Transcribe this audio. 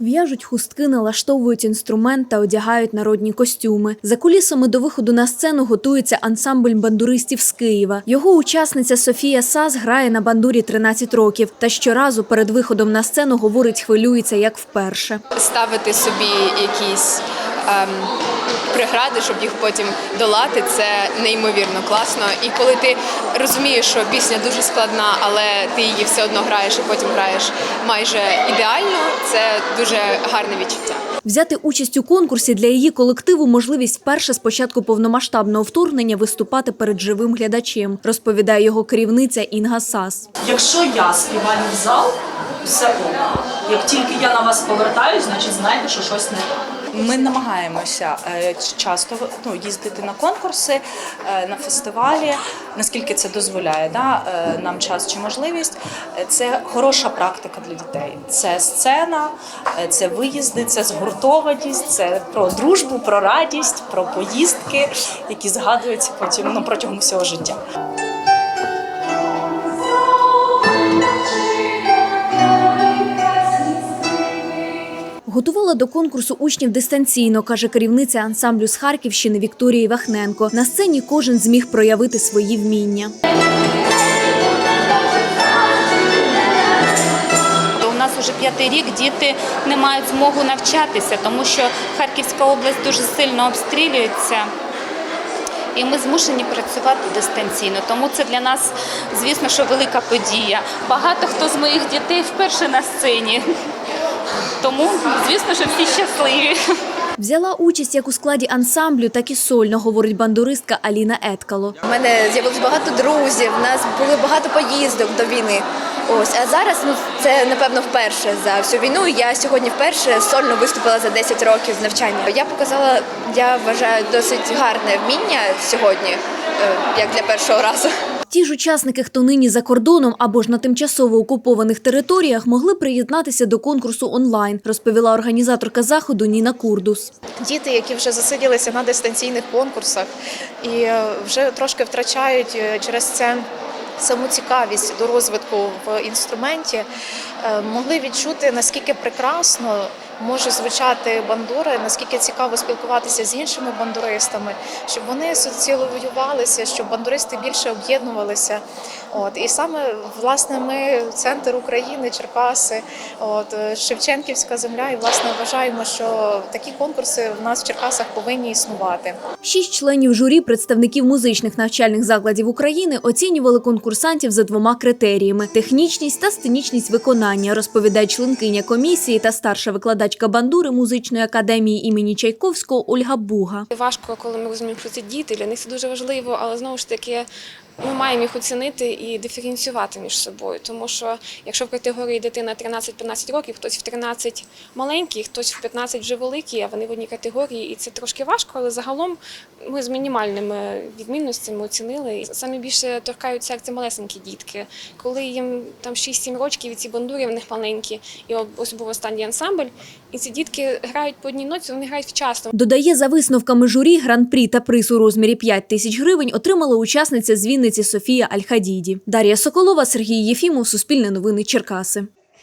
В'яжуть хустки, налаштовують інструмент та одягають народні костюми. За кулісами до виходу на сцену готується ансамбль бандуристів з Києва. Його учасниця Софія Сас грає на бандурі 13 років. Та щоразу перед виходом на сцену говорить, хвилюється як вперше. ставити собі якісь прегради, щоб їх потім долати, це неймовірно класно. І коли ти розумієш, що пісня дуже складна, але ти її все одно граєш і потім граєш майже ідеально, це дуже гарне відчуття. Взяти участь у конкурсі для її колективу можливість вперше з початку повномасштабного вторгнення виступати перед живим глядачем, розповідає його керівниця Інга Сас. Якщо я співаю в зал, все ок. Як тільки я на вас повертаюсь, значить знаєте, що щось не так. Ми намагаємося е, часто ну, їздити на конкурси, е, на фестивалі, наскільки це дозволяє да, е, нам час чи можливість. Це хороша практика для дітей. Це сцена, це виїзди, це згуртованість, це про дружбу, про радість, про поїздки, які згадуються потім ну, протягом всього життя. Готувала до конкурсу учнів дистанційно, каже керівниця ансамблю з Харківщини Вікторії Вахненко. На сцені кожен зміг проявити свої вміння. Вже п'ятий рік діти не мають змогу навчатися, тому що Харківська область дуже сильно обстрілюється. І ми змушені працювати дистанційно. Тому це для нас, звісно, що велика подія. Багато хто з моїх дітей вперше на сцені. Тому, звісно, що всі щасливі. Взяла участь як у складі ансамблю, так і сольно, говорить бандуристка Аліна Еткало. У мене з'явилось багато друзів, у нас були багато поїздок до війни. Ось, а зараз ну це напевно вперше за всю війну. Я сьогодні вперше сольно виступила за 10 років навчання. Я показала, я вважаю, досить гарне вміння сьогодні, е, як для першого разу. Ті ж учасники, хто нині за кордоном або ж на тимчасово окупованих територіях, могли приєднатися до конкурсу онлайн, розповіла організаторка заходу Ніна Курдус. діти, які вже засиділися на дистанційних конкурсах і е, вже трошки втрачають е, через це саму цікавість до розвитку в інструменті, е, могли відчути наскільки прекрасно. Може звучати бандура, наскільки цікаво спілкуватися з іншими бандуристами, щоб вони соціалізувалися, щоб бандуристи більше об'єднувалися. От і саме власне ми центр України, Черкаси, от Шевченківська земля, і власне вважаємо, що такі конкурси в нас в Черкасах повинні існувати. Шість членів журі, представників музичних навчальних закладів України, оцінювали конкурсантів за двома критеріями: технічність та сценічність виконання, розповідає членкиня комісії та старша викладачка бандури музичної академії імені Чайковського Ольга Буга. Важко, коли ми розуміємо, що це діти, для них це дуже важливо, але знову ж таки ми маємо їх оцінити і диференціювати між собою. Тому що якщо в категорії дитина 13-15 років, хтось в 13 маленький, хтось в 15 вже великий, а вони в одній категорії, і це трошки важко, але загалом ми з мінімальними відмінностями оцінили. І саме більше торкають серце малесенькі дітки. Коли їм там 6-7 років, і ці бандури в них маленькі, і ось був останній ансамбль, і ці дітки грають по одній ноці, вони грають вчасно. Додає, за висновками журі, гран-прі та приз у розмірі 5 тисяч гривень отримала учасниця з Вінниці Софія Альхадіді. Дар'я Соколова, Сергій Єфімов, Суспільне новини Черкаси.